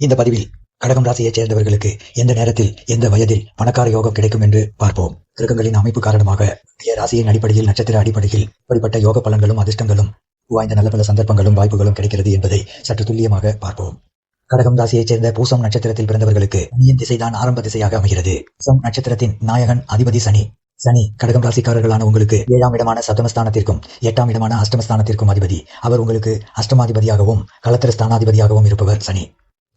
இந்த பதிவில் கடகம் ராசியைச் சேர்ந்தவர்களுக்கு எந்த நேரத்தில் எந்த வயதில் பணக்கார யோகம் கிடைக்கும் என்று பார்ப்போம். கிரகங்களின் அமைப்பு காரணமாக ராசியின் அடிப்படையில் நட்சத்திர அடிப்படையில் இப்படிப்பட்ட யோக பலன்களும் அதிர்ஷ்டங்களும் வாய்ந்த நல்ல பல சந்தர்ப்பங்களும் வாய்ப்புகளும் கிடைக்கிறது என்பதை சற்று துல்லியமாக பார்ப்போம். கடகம் ராசியைச் சேர்ந்த பூசம் நட்சத்திரத்தில் பிறந்தவர்களுக்கு சனியின் திசைதான் ஆரம்ப திசையாக அமைகிறது. பூசம் நட்சத்திரத்தின் நாயகன் அதிபதி சனி. சனி கடகம் ராசிக்காரர்களான உங்களுக்கு ஏழாம் இடமான சப்தமஸ்தானத்திற்கும் எட்டாம் இடமான அஷ்டமஸ்தானத்திற்கும் அதிபதி. அவர் உங்களுக்கு அஷ்டமாதிபதியாகவும் களத்திர ஸ்தானாதிபதியாகவும் இருப்பவர் சனி.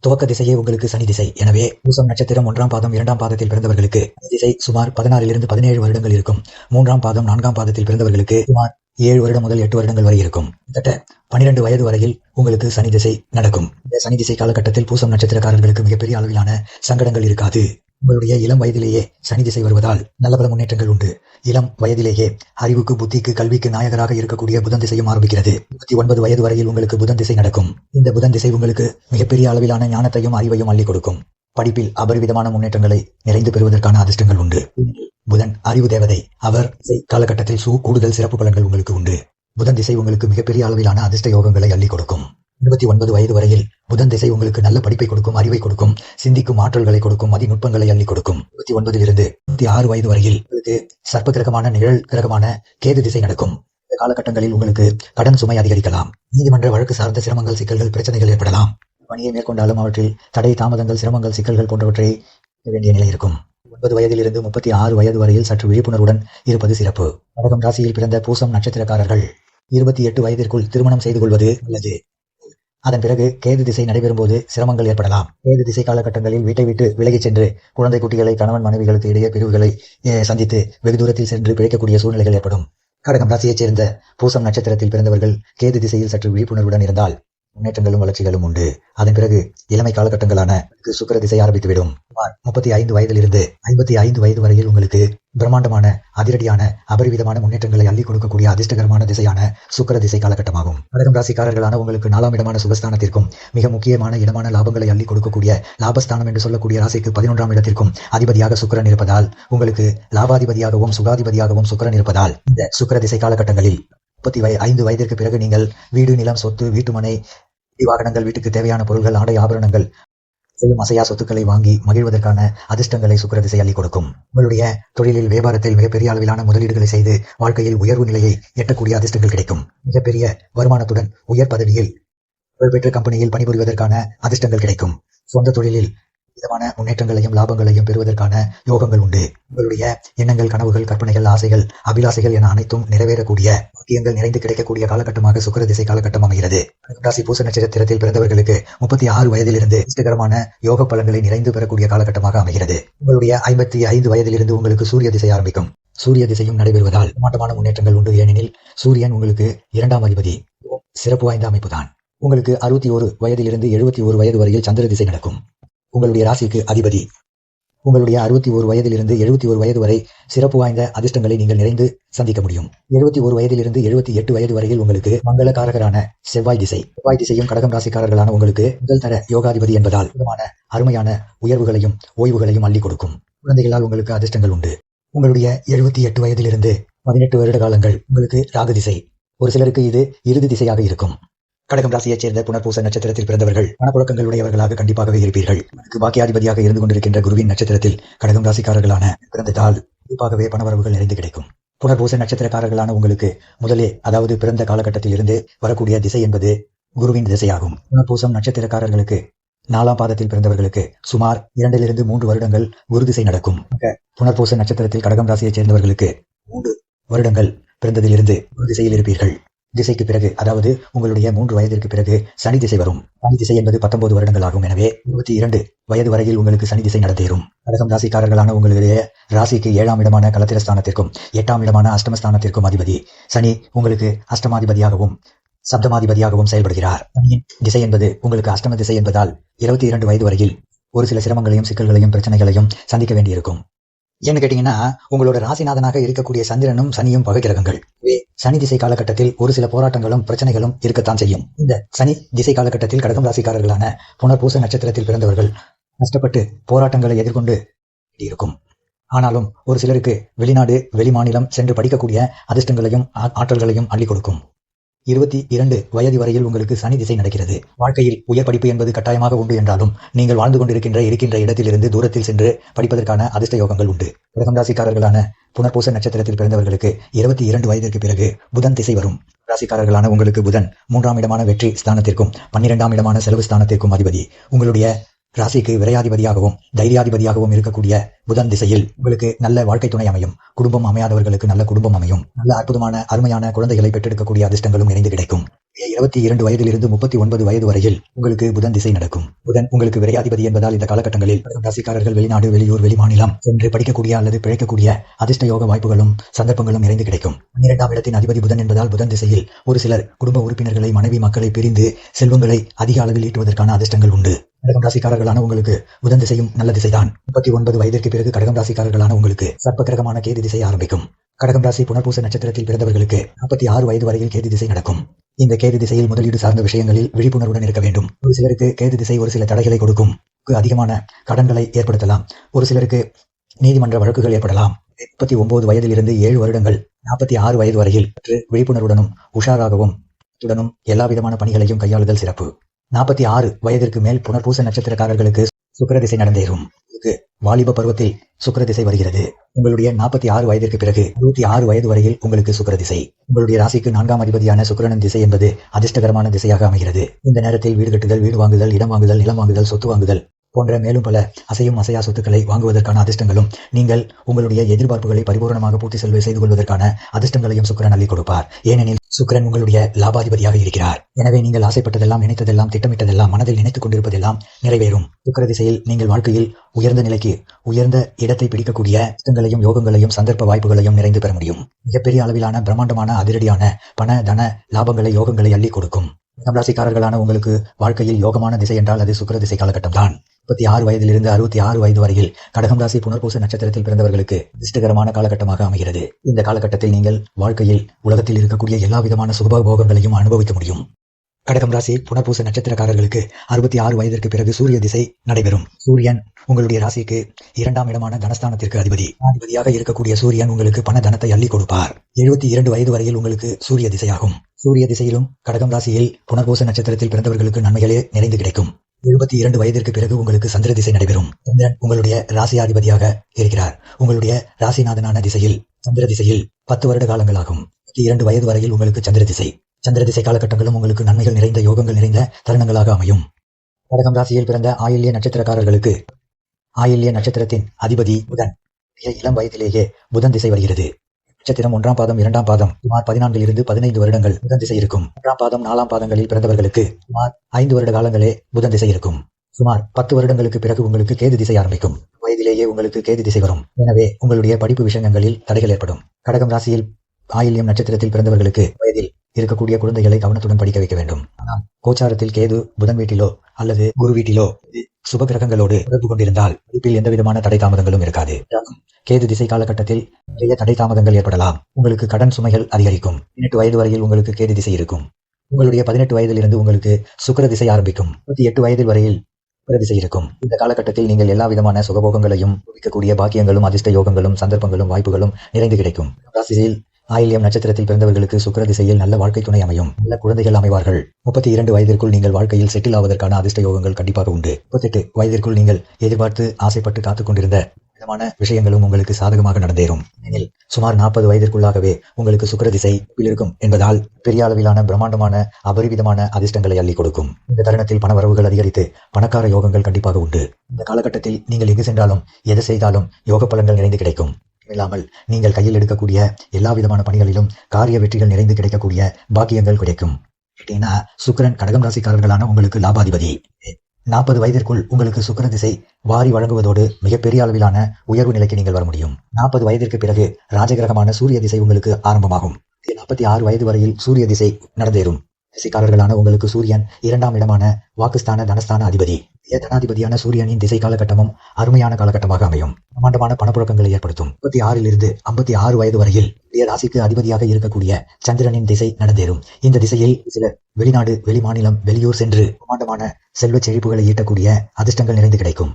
துவக்க திசையே உங்களுக்கு சனி திசை. எனவே பூசம் நட்சத்திரம் ஒன்றாம் பாதம் இரண்டாம் பாதத்தில் பிறந்தவர்களுக்கு திசை சுமார் பதினாறிலிருந்து பதினேழு வருடங்கள் இருக்கும். மூன்றாம் பாதம் நான்காம் பாதத்தில் பிறந்தவர்களுக்கு சுமார் ஏழு வருடம் முதல் எட்டு வருடங்கள் வரை இருக்கும். கிட்டத்தட்ட பனிரெண்டு வயது வரையில் உங்களுக்கு சனி திசை நடக்கும். இந்த சனி திசை காலகட்டத்தில் பூசம் நட்சத்திரக்காரர்களுக்கு மிகப்பெரிய அளவிலான சங்கடங்கள் இருக்காது. உங்களுடைய இளம் வயதிலேயே சனி திசை வருவதால் நல்ல பல முன்னேற்றங்கள் உண்டு. இளம் வயதிலேயே அறிவுக்கு புத்திக்கு கல்விக்கு நாயகராக இருக்கக்கூடிய புதன் திசையும் ஆரம்பிக்கிறது. முப்பத்தி ஒன்பது வயது வரையில் உங்களுக்கு புதன் திசை நடக்கும். இந்த புதன் திசை உங்களுக்கு மிகப்பெரிய அளவிலான ஞானத்தையும் அறிவையும் அள்ளி கொடுக்கும். படிப்பில் அபரிவிதமான முன்னேற்றங்களை நிறைந்து பெறுவதற்கான அதிர்ஷ்டங்கள் உண்டு. புதன் அறிவு தேவதை. அவர் காலகட்டத்தில் சூ கூடுதல் சிறப்பு பலன்கள் உங்களுக்கு உண்டு. புதன் திசை உங்களுக்கு மிகப்பெரிய அளவிலான அதிர்ஷ்ட யோகங்களை அள்ளி கொடுக்கும். இருபத்தி ஒன்பது வயது வரையில் புதன் திசை உங்களுக்கு நல்ல படிப்பை கொடுக்கும் அறிவை கொடுக்கும் சிந்திக்கும் ஆற்றல்களை கொடுக்கும் மதிநுட்பங்களை அள்ளி கொடுக்கும். இருபத்தி ஒன்பதிலிருந்து இருபத்தி ஆறு வயது வரையில் உங்களுக்கு சர்ப்ப கிரகமான நிழல் கிரகமான கேது திசை நடக்கும். இந்த காலகட்டங்களில் உங்களுக்கு கடன் சுமை அதிகரிக்கலாம். நீதிமன்ற வழக்கு சார்ந்த சிரமங்கள் சிக்கல்கள் பிரச்சனைகள் ஏற்படலாம். பணியை மேற்கொண்டாலும் அவற்றில் தடை தாமதங்கள் சிரமங்கள் சிக்கல்கள் போன்றவற்றை வேண்டிய நிலை இருக்கும். ஒன்பது வயதிலிருந்து முப்பத்தி ஆறு வயது வரையில் சற்று விழிப்புணர்வுடன் இருப்பது சிறப்பு. கடகம் ராசியில் பிறந்த பூசம் நட்சத்திரக்காரர்கள் இருபத்தி எட்டு வயதிற்குள் திருமணம் செய்து கொள்வது நல்லது. அதன் பிறகு கேது திசை நடைபெறும் போது சிரமங்கள் ஏற்படலாம். கேது திசை காலகட்டங்களில் வீட்டை விட்டு விலகிச் சென்று குழந்தை குட்டிகளை கணவன் மனைவிகளுக்கு இடையே பிரிவுகளை சந்தித்து வெகு தூரத்தில் சென்று பிழைக்கக்கூடிய சூழ்நிலைகள் ஏற்படும். கடகம் ராசியைச் சேர்ந்த பூசம் நட்சத்திரத்தில் பிறந்தவர்கள் கேது திசையில் சற்று விழிப்புணர்வுடன் இருந்தால் முன்னேற்றங்களும் வளர்ச்சிகளும் உண்டு. அதன் பிறகு இளமை காலகட்டங்களான சுக்கர திசை ஆரம்பித்துவிடும். சுமார் முப்பத்தி ஐந்து வயதிலிருந்து ஐம்பத்தி ஐந்து வயது வரையில் உங்களுக்கு பிரம்மாண்டமான அதிரடியான அபரிவிதமான முன்னேற்றங்களை அள்ளி கொடுக்கக்கூடிய அதிர்ஷ்டகரமான திசையான சுக்கர திசை காலகட்டமாகும். கடகம் ராசிக்காரர்களான உங்களுக்கு நாலாம் இடமான சுகஸ்தானத்திற்கும் மிக முக்கியமான இடமான லாபங்களை அள்ளி கொடுக்கக்கூடிய லாபஸ்தானம் என்று சொல்லக்கூடிய ராசிக்கு பதினொன்றாம் இடத்திற்கும் அதிபதியாக சுக்கரன் இருப்பதால் உங்களுக்கு லாபாதிபதியாகவும் சுகாதிபதியாகவும் சுக்கிரன் இருப்பதால் இந்த சுக்கர திசை காலகட்டங்களில் முப்பத்தி வய ஐந்து வயதிற்கு பிறகு நீங்கள் வீடு நிலம் சொத்து வீட்டுமனை வாகனங்கள் வீட்டுக்கு தேவையான பொருட்கள் ஆடை ஆபரணங்கள் செய்யும் அசையா சொத்துக்களை வாங்கி மகிழ்வதற்கான அதிர்ஷ்டங்களை சுக்கிர திசை அள்ளி கொடுக்கும். உங்களுடைய தொழிலில் வியாபாரத்தில் மிகப்பெரிய அளவிலான முதலீடுகளை செய்து வாழ்க்கையில் உயர்வு நிலையை எட்டக்கூடிய அதிர்ஷ்டங்கள் கிடைக்கும். மிகப்பெரிய வருமானத்துடன் உயர் பதவியில் புகழ்பெற்ற கம்பெனியில் பணிபுரிவதற்கான அதிர்ஷ்டங்கள் கிடைக்கும். சொந்த தொழிலில் விதமான முன்னேற்றங்களையும் லாபங்களையும் பெறுவதற்கான யோகங்கள் உண்டு. உங்களுடைய எண்ணங்கள் கனவுகள் கற்பனைகள் ஆசைகள் அபிலாசைகள் என அனைத்தும் நிறைவேறக்கூடிய பாக்கியங்கள் நிறைந்து கிடைக்கக்கூடிய காலகட்டமாக சுக்கிர திசை காலகட்டம் அமைகிறது. ராசி பூச நட்சத்திரத்தில் பிறந்தவர்களுக்கு முப்பத்தி ஆறு வயதிலிருந்து இஷ்டகரமான யோக பலன்களை நிறைந்து பெறக்கூடிய காலகட்டமாக அமைகிறது. உங்களுடைய ஐம்பத்தி ஐந்து வயதிலிருந்து உங்களுக்கு சூரிய திசை ஆரம்பிக்கும். சூரிய திசையும் நடைபெறுவதால் மாட்டமான முன்னேற்றங்கள் உண்டு ஏனெனில் சூரியன் உங்களுக்கு இரண்டாம் அதிபதி சிறப்பு வாய்ந்த அமைப்புதான். உங்களுக்கு அறுபத்தி ஒரு வயதிலிருந்து எழுபத்தி ஒரு வயது வரையில் சந்திர திசை நடக்கும். உங்களுடைய ராசிக்கு அதிபதி. உங்களுடைய அறுபத்தி ஒரு வயதிலிருந்து எழுபத்தி ஒரு வயது வரை சிறப்பு வாய்ந்த அதிர்ஷ்டங்களை நீங்கள் நிறைந்து சந்திக்க முடியும். எழுபத்தி ஒரு வயதிலிருந்து எழுபத்தி எட்டு வயது வரையில் உங்களுக்கு மங்களகாரகரான செவ்வாய் திசை. செவ்வாய் திசையும் கடகம் ராசிக்காரர்களான உங்களுக்கு முதல் தர யோகாதிபதி என்பதால் விதமான அருமையான உயர்வுகளையும் ஓய்வுகளையும் அள்ளி கொடுக்கும். குழந்தைகளால் உங்களுக்கு அதிர்ஷ்டங்கள் உண்டு. உங்களுடைய எழுபத்தி எட்டு வயதிலிருந்து பதினெட்டு வருட காலங்கள் உங்களுக்கு ராகு திசை. ஒரு சிலருக்கு இது இறுதி திசையாக இருக்கும். கடகம் ராசியைச் சேர்ந்த புனர்பூச நட்சத்திரத்தில் பிறந்தவர்கள் பணப்புழக்கங்கள் உடையவர்களாக கண்டிப்பாகவே இருப்பீர்கள். எனக்கு பாக்கியாதிபதியாக இருந்து கொண்டிருக்கின்ற குருவின் நட்சத்திரத்தில் கடகம் ராசிக்காரர்களான பிறந்ததால் கண்டிப்பாகவே பணவரவுகள் நிறைந்து கிடைக்கும். புனர்பூச நட்சத்திரக்காரர்களான உங்களுக்கு முதலே அதாவது பிறந்த காலகட்டத்தில் இருந்து வரக்கூடிய திசை என்பது குருவின் திசையாகும். புனர்பூசம் நட்சத்திரக்காரர்களுக்கு நாலாம் பாதத்தில் பிறந்தவர்களுக்கு சுமார் இரண்டிலிருந்து மூன்று வருடங்கள் குரு திசை நடக்கும். புனர்பூச நட்சத்திரத்தில் கடகம் ராசியைச் சேர்ந்தவர்களுக்கு மூன்று வருடங்கள் பிறந்ததிலிருந்து குரு திசையில் இருப்பீர்கள். திசைக்கு பிறகு அதாவது உங்களுடைய மூன்று வயதிற்கு பிறகு சனி திசை வரும். சனி திசை என்பது பத்தொன்பது வருடங்கள் ஆகும். எனவே இருபத்தி இரண்டு வயது வரையில் உங்களுக்கு சனி திசை நடந்தேறும். கடகம் ராசிக்காரர்களான உங்களுடைய ராசிக்கு ஏழாம் இடமான கலத்திரஸ்தானத்திற்கும் எட்டாம் இடமான அஷ்டமஸ்தானத்திற்கும் அதிபதி சனி உங்களுக்கு அஷ்டமாதிபதியாகவும் சப்தமாதிபதியாகவும் செயல்படுகிறார். சனியின் திசை என்பது உங்களுக்கு அஷ்டம திசை என்பதால் இருபத்தி இரண்டு வயது வரையில் ஒரு சில சிரமங்களையும் சிக்கல்களையும் பிரச்சனைகளையும் சந்திக்க வேண்டியிருக்கும். ஏன்னு கேட்டீங்கன்னா உங்களோட ராசிநாதனாக இருக்கக்கூடிய சந்திரனும் சனியும் பகை கிரகங்கள் சனி திசை காலகட்டத்தில் ஒரு சில போராட்டங்களும் பிரச்சனைகளும் இருக்கத்தான் செய்யும். இந்த சனி திசை காலகட்டத்தில் கடகம் ராசிக்காரர்களான புனர்பூச நட்சத்திரத்தில் பிறந்தவர்கள் கஷ்டப்பட்டு போராட்டங்களை எதிர்கொண்டு இருக்கும். ஆனாலும் ஒரு சிலருக்கு வெளிநாடு வெளிமாநிலம் சென்று படிக்கக்கூடிய அதிர்ஷ்டங்களையும் ஆ- ஆற்றல்களையும் அள்ளி கொடுக்கும். இருபத்தி இரண்டு வயது வரையில் உங்களுக்கு சனி திசை நடக்கிறது. வாழ்க்கையில் உயர் படிப்பு என்பது கட்டாயமாக உண்டு என்றாலும் நீங்கள் வாழ்ந்து கொண்டிருக்கின்ற இருக்கின்ற இடத்திலிருந்து தூரத்தில் சென்று படிப்பதற்கான அதிர்ஷ்ட யோகங்கள் உண்டு. கடகம் ராசிக்காரர்களான புனர்பூச நட்சத்திரத்தில் பிறந்தவர்களுக்கு இருபத்தி இரண்டு வயதிற்கு பிறகு புதன் திசை வரும். ராசிக்காரர்களான உங்களுக்கு புதன் மூன்றாம் இடமான வெற்றி ஸ்தானத்திற்கும் பன்னிரெண்டாம் இடமான செலவு ஸ்தானத்திற்கும் அதிபதி. உங்களுடைய ராசிக்கு விரையாதிபதியாகவும் தைரியாதிபதியாகவும் இருக்கக்கூடிய புதன் திசையில் உங்களுக்கு நல்ல வாழ்க்கை துணை அமையும். குடும்பம் அமையாதவர்களுக்கு நல்ல குடும்பம் அமையும். நல்ல அற்புதமான அருமையான குழந்தைகளை பெற்றெடுக்கக்கூடிய அதிர்ஷ்டங்களும் இணைந்து கிடைக்கும். இருபத்தி இரண்டு வயதிலிருந்து முப்பத்தி ஒன்பது வயது வரையில் உங்களுக்கு புதன் திசை நடக்கும். புதன் உங்களுக்கு விரையாதிபதி என்பதால் இந்த காலகட்டங்களில் ராசிக்காரர்கள் வெளிநாடு வெளியூர் வெளிமாநிலம் என்று படிக்கக்கூடிய அல்லது பிழைக்கக்கூடிய அதிர்ஷ்ட யோக வாய்ப்புகளும் சந்தர்ப்பங்களும் நிறைந்து கிடைக்கும். பன்னிரெண்டாம் இடத்தின் அதிபதி புதன் என்பதால் புதன் திசையில் ஒரு சிலர் குடும்ப உறுப்பினர்களை மனைவி மக்களை பிரிந்து செல்வங்களை அதிக அளவில் ஈட்டுவதற்கான அதிர்ஷ்டங்கள் உண்டு. கடகம் ராசிக்காரர்களான உங்களுக்கு புதன் திசையும் நல்ல திசைதான். முப்பத்தி ஒன்பது வயதிற்கு பிறகு கடகம் ராசிக்காரர்களான உங்களுக்கு சர்ப்ப கிரகமான கேது திசை ஆரம்பிக்கும். கடகம் ராசி புனர்பூச நட்சத்திரத்தில் பிறந்தவர்களுக்கு நாற்பத்தி ஆறு வயது வரையில் கேது திசை நடக்கும். இந்த கேது திசையில் முதலீடு சார்ந்த விஷயங்களில் விழிப்புணர்வுடன் இருக்க வேண்டும். ஒரு சிலருக்கு கேது திசை ஒரு சில தடைகளை கொடுக்கும். அதிகமான கடன்களை ஏற்படுத்தலாம். ஒரு சிலருக்கு நீதிமன்ற வழக்குகள் ஏற்படலாம். முப்பத்தி ஒன்பது வயதிலிருந்து ஏழு வருடங்கள் நாற்பத்தி ஆறு வயது வரையில் சற்று விழிப்புணர்வுடனும் உஷாராகவும் துடனும் எல்லா விதமான பணிகளையும் கையாளுதல் சிறப்பு. நாற்பத்தி ஆறு வயதிற்கு மேல் புனர்பூச நட்சத்திரக்காரர்களுக்கு சுக்கர திசை நடந்தேறும். வாலிப பருவத்தில் சுக்கரதிசை வருகிறது. உங்களுடைய நாற்பத்தி ஆறு வயதிற்கு பிறகு நூத்தி ஆறு வயது வரையில் உங்களுக்கு சுக்கரதிசை. உங்களுடைய ராசிக்கு நான்காம் அதிபதியான சுக்கரனின் திசை என்பது அதிர்ஷ்டகரமான திசையாக அமைகிறது. இந்த நேரத்தில் வீடு கட்டுதல் வீடு வாங்குதல் இடம் வாங்குதல் நிலம் வாங்குதல் சொத்து வாங்குதல். போன்ற மேலும் பல அசையும் அசையா சொத்துக்களை வாங்குவதற்கான அதிர்ஷ்டங்களும் நீங்கள் உங்களுடைய எதிர்பார்ப்புகளை பரிபூர்ணமாக பூர்த்தி செல்வ செய்து கொள்வதற்கான அதிர்ஷ்டங்களையும் சுக்கிரன் அள்ளி கொடுப்பார். ஏனெனில் சுக்கிரன் உங்களுடைய லாபாதிபதியாக இருக்கிறார். எனவே நீங்கள் ஆசைப்பட்டதெல்லாம் நினைத்ததெல்லாம் திட்டமிட்டதெல்லாம் மனதில் நினைத்துக் கொண்டிருப்பதெல்லாம் நிறைவேறும். சுக்கர திசையில் நீங்கள் வாழ்க்கையில் உயர்ந்த நிலைக்கு உயர்ந்த இடத்தை பிடிக்கக்கூடிய அதிர்ஷ்டங்களையும் யோகங்களையும் சந்தர்ப்ப வாய்ப்புகளையும் நிறைந்து பெற முடியும். மிகப்பெரிய அளவிலான பிரம்மாண்டமான அதிரடியான பண தன லாபங்களை யோகங்களை அள்ளி கொடுக்கும். ராசிக்காரர்களான உங்களுக்கு வாழ்க்கையில் யோகமான திசை என்றால் அது சுக்கர திசை காலகட்டம் தான் முப்பத்தி ஆறு வயதிலிருந்து அறுபத்தி ஆறு வயது வரையில் கடகம் ராசி புனர்பூச நட்சத்திரத்தில் பிறந்தவர்களுக்கு அதிர்ஷ்டகரமான காலகட்டமாக அமைகிறது. இந்த காலகட்டத்தில் நீங்கள் வாழ்க்கையில் உலகத்தில் இருக்கக்கூடிய எல்லா விதமான சுகபோகங்களையும் அனுபவிக்க முடியும். கடகம் ராசி புனர்பூச நட்சத்திரக்காரர்களுக்கு அறுபத்தி ஆறு வயதிற்கு பிறகு சூரிய திசை நடைபெறும். சூரியன் உங்களுடைய ராசிக்கு இரண்டாம் இடமான தனஸ்தானத்திற்கு அதிபதி. அதிபதியாக இருக்கக்கூடிய சூரியன் உங்களுக்கு பண தனத்தை அள்ளி கொடுப்பார். எழுபத்தி இரண்டு வயது வரையில் உங்களுக்கு சூரிய திசையாகும். சூரிய திசையிலும் கடகம் ராசியில் புனர்பூச நட்சத்திரத்தில் பிறந்தவர்களுக்கு நன்மைகளே நிறைந்து கிடைக்கும். எழுபத்தி இரண்டு வயதிற்கு பிறகு உங்களுக்கு சந்திர திசை நடைபெறும். சந்திரன் உங்களுடைய ராசியாதிபதியாக இருக்கிறார். உங்களுடைய ராசிநாதனான திசையில் சந்திர திசையில் பத்து வருட காலங்களாகும். இரண்டு வயது வரையில் உங்களுக்கு சந்திர திசை. சந்திர திசை காலகட்டங்களும் உங்களுக்கு நன்மைகள் நிறைந்த யோகங்கள் நிறைந்த தருணங்களாக அமையும். கடகம் ராசியில் பிறந்த ஆயில்ய நட்சத்திரக்காரர்களுக்கு ஆயில்ய நட்சத்திரத்தின் அதிபதி புதன். இளம் வயதிலேயே புதன் திசை வருகிறது. நட்சத்திரம் ஒன்றாம் பாதம் இரண்டாம் பாதம் சுமார் பதினான்கில் இருந்து பதினைந்து வருடங்கள் புதன் திசை இருக்கும். ஒன்றாம் பாதம் நாலாம் பாதங்களில் பிறந்தவர்களுக்கு சுமார் ஐந்து வருட காலங்களே புதன் திசை இருக்கும். சுமார் பத்து வருடங்களுக்கு பிறகு உங்களுக்கு கேது திசை ஆரம்பிக்கும். வயதிலேயே உங்களுக்கு கேது திசை வரும். எனவே உங்களுடைய படிப்பு விஷயங்களில் தடைகள் ஏற்படும். கடகம் ராசியில் ஆயில்யம் நட்சத்திரத்தில் பிறந்தவர்களுக்கு வயதில் இருக்கக்கூடிய குழந்தைகளை கவனத்துடன் படிக்க வைக்க வேண்டும். ஆனால் கோச்சாரத்தில் கேது புதன் வீட்டிலோ அல்லது குரு வீட்டிலோ சுப கிரகங்களோடு தொடர்பு கொண்டிருந்தால் படிப்பில் எந்த விதமான தடை தாமதங்களும் இருக்காது கேது திசை காலகட்டத்தில் நிறைய தடை தாமதங்கள் ஏற்படலாம். உங்களுக்கு கடன் சுமைகள் அதிகரிக்கும். பதினெட்டு வயது வரையில் உங்களுக்கு கேது திசை இருக்கும். உங்களுடைய பதினெட்டு வயதிலிருந்து உங்களுக்கு சுக்கர திசை ஆரம்பிக்கும். முப்பத்தி எட்டு வயதில் வரையில் திசை இருக்கும். இந்த காலகட்டத்தில் நீங்கள் எல்லா விதமான சுகபோகங்களையும் குவிக்கக்கூடிய பாக்கியங்களும் அதிர்ஷ்ட யோகங்களும் சந்தர்ப்பங்களும் வாய்ப்புகளும் நிறைந்து கிடைக்கும். ராசியில் ஆயில்யம் நட்சத்திரத்தில் பிறந்தவர்களுக்கு சுக்கர திசையில் நல்ல வாழ்க்கை துணை அமையும். நல்ல குழந்தைகள் அமைவார்கள். முப்பத்தி இரண்டு வயதிற்குள் நீங்கள் வாழ்க்கையில் செட்டில் ஆவதற்கான அதிர்ஷ்ட யோகங்கள் கண்டிப்பாக உண்டு. முப்பத்தெட்டு வயதிற்குள் நீங்கள் எதிர்பார்த்து ஆசைப்பட்டு காத்துக் கொண்டிருந்த விதமான விஷயங்களும் உங்களுக்கு சாதகமாக நடந்தேறும். எனில் சுமார் நாற்பது வயதிற்குள்ளாகவே உங்களுக்கு சுக்கர திசை இருக்கும் என்பதால் பெரிய அளவிலான பிரம்மாண்டமான அபரிவிதமான அதிர்ஷ்டங்களை அள்ளி கொடுக்கும். இந்த தருணத்தில் பண வரவுகள் அதிகரித்து பணக்கார யோகங்கள் கண்டிப்பாக உண்டு. இந்த காலகட்டத்தில் நீங்கள் எங்கு சென்றாலும் எது செய்தாலும் யோக பலன்கள் நிறைந்து கிடைக்கும். இல்லாமல் நீங்கள் கையில் எடுக்கக்கூடிய எல்லா விதமான பணிகளிலும் காரிய வெற்றிகள் நிறைந்து கிடைக்கக்கூடிய பாக்கியங்கள் கிடைக்கும். கேட்டீங்கன்னா சுக்கரன் கடகம் ராசிக்காரர்களான உங்களுக்கு லாபாதிபதி. நாற்பது வயதிற்குள் உங்களுக்கு சுக்கர திசை வாரி வழங்குவதோடு மிகப்பெரிய அளவிலான உயர்வு நிலைக்கு நீங்கள் வர முடியும். நாற்பது வயதிற்கு பிறகு ராஜகிரகமான சூரிய திசை உங்களுக்கு ஆரம்பமாகும். நாற்பத்தி ஆறு வயது வரையில் சூரிய திசை நடந்தேறும். திசைக்காரர்களான உங்களுக்கு சூரியன் இரண்டாம் இடமான வாக்குஸ்தான தனஸ்தான அதிபதி. தனாதிபதியான சூரியனின் திசை காலகட்டமும் அருமையான காலகட்டமாக அமையும். பிரம்மாண்டமான பணப்புழக்கங்களை ஏற்படுத்தும். முப்பத்தி ஆறில் இருந்து ஐம்பத்தி ஆறு வயது வரையில் ராசிக்கு அதிபதியாக இருக்கக்கூடிய சந்திரனின் திசை நடந்தேறும். இந்த திசையில் சிலர் வெளிநாடு வெளிமாநிலம் வெளியூர் சென்று பிரம்மாண்டமான செல்வ செழிப்புகளை ஈட்டக்கூடிய அதிர்ஷ்டங்கள் நிறைந்து கிடைக்கும்.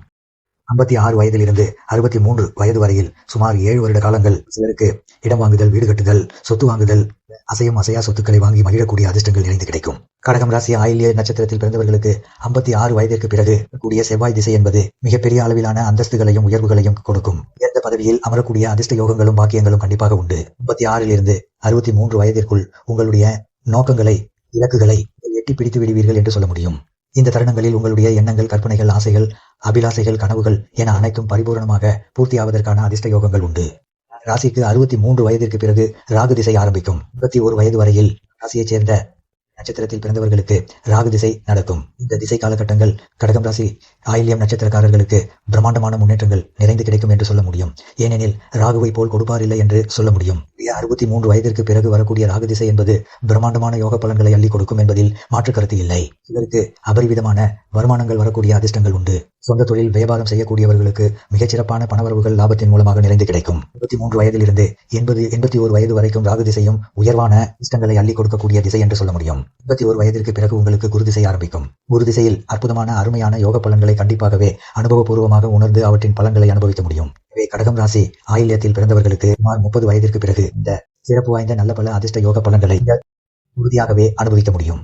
ஐம்பத்தி ஆறு வயதிலிருந்து அறுபத்தி மூன்று வயது வரையில் சுமார் ஏழு வருட காலங்கள் சிலருக்கு இடம் வாங்குதல் வீடு கட்டுதல் சொத்து வாங்குதல் அசையும் அசையா சொத்துக்களை வாங்கி மகிழக்கூடிய அதிர்ஷ்டங்கள் நிறைந்து கிடைக்கும். கடகம் ராசி ஆயில்ய நட்சத்திரத்தில் பிறந்தவர்களுக்கு ஐம்பத்தி ஆறு வயதிற்கு பிறகு கூடிய செவ்வாய் திசை என்பது மிகப்பெரிய அளவிலான அந்தஸ்துகளையும் உயர்வுகளையும் கொடுக்கும். உயர்ந்த பதவியில் அமரக்கூடிய அதிர்ஷ்ட யோகங்களும் பாக்கியங்களும் கண்டிப்பாக உண்டு. முப்பத்தி ஆறிலிருந்து அறுபத்தி மூன்று வயதிற்குள் உங்களுடைய நோக்கங்களை இலக்குகளை எட்டி பிடித்து விடுவீர்கள் என்று சொல்ல முடியும். இந்த தருணங்களில் உங்களுடைய எண்ணங்கள் கற்பனைகள் ஆசைகள் அபிலாசைகள் கனவுகள் என அனைத்தும் பரிபூரணமாக பூர்த்தியாவதற்கான அதிர்ஷ்ட யோகங்கள் உண்டு. ராசிக்கு அறுபத்தி மூன்று வயதிற்கு பிறகு ராகு திசை ஆரம்பிக்கும். இருபத்தி ஒரு வயது வரையில் ராசியைச் சேர்ந்த நட்சத்திரத்தில் பிறந்தவர்களுக்கு ராகு திசை நடக்கும். இந்த திசை காலகட்டங்கள் கடகம் ராசி ஆயில்யம் நட்சத்திரக்காரர்களுக்கு பிரம்மாண்டமான முன்னேற்றங்கள் நிறைந்து கிடைக்கும் என்று சொல்ல முடியும். ஏனெனில் ராகுவை போல் கொடுப்பார் இல்லை என்று சொல்ல முடியும். அறுபத்தி மூன்று வயதிற்கு பிறகு வரக்கூடிய ராகு திசை என்பது பிரம்மாண்டமான யோக பலன்களை அள்ளி கொடுக்கும் என்பதில் மாற்று கருத்து இல்லை. இதற்கு அபரிவிதமான வருமானங்கள் வரக்கூடிய அதிர்ஷ்டங்கள் உண்டு. சொந்த தொழில் வியாபாரம் செய்யக்கூடியவர்களுக்கு மிகச்சிறப்பான பணவரவுகள் லாபத்தின் மூலமாக நிறைந்து கிடைக்கும். இருபத்தி மூன்று வயதிலிருந்து எண்பது எண்பத்தி ஒரு வயது வரைக்கும் ராகு திசையும் உயர்வான இஷ்டங்களை அள்ளி கொடுக்கக்கூடிய திசை என்று சொல்ல முடியும். எண்பத்தி ஒரு வயதிற்கு பிறகு உங்களுக்கு குரு திசை ஆரம்பிக்கும். குரு திசையில் அற்புதமான அருமையான யோக பலன்களை கண்டிப்பாகவே அனுபவபூர்வமாக உணர்ந்து அவற்றின் பலன்களை அனுபவிக்க முடியும். எனவே கடகம் ராசி ஆயில்யத்தில் பிறந்தவர்களுக்கு சுமார் முப்பது வயதிற்கு பிறகு இந்த சிறப்பு வாய்ந்த நல்ல பல அதிர்ஷ்ட யோக பலன்களை உறுதியாகவே அனுபவிக்க முடியும்.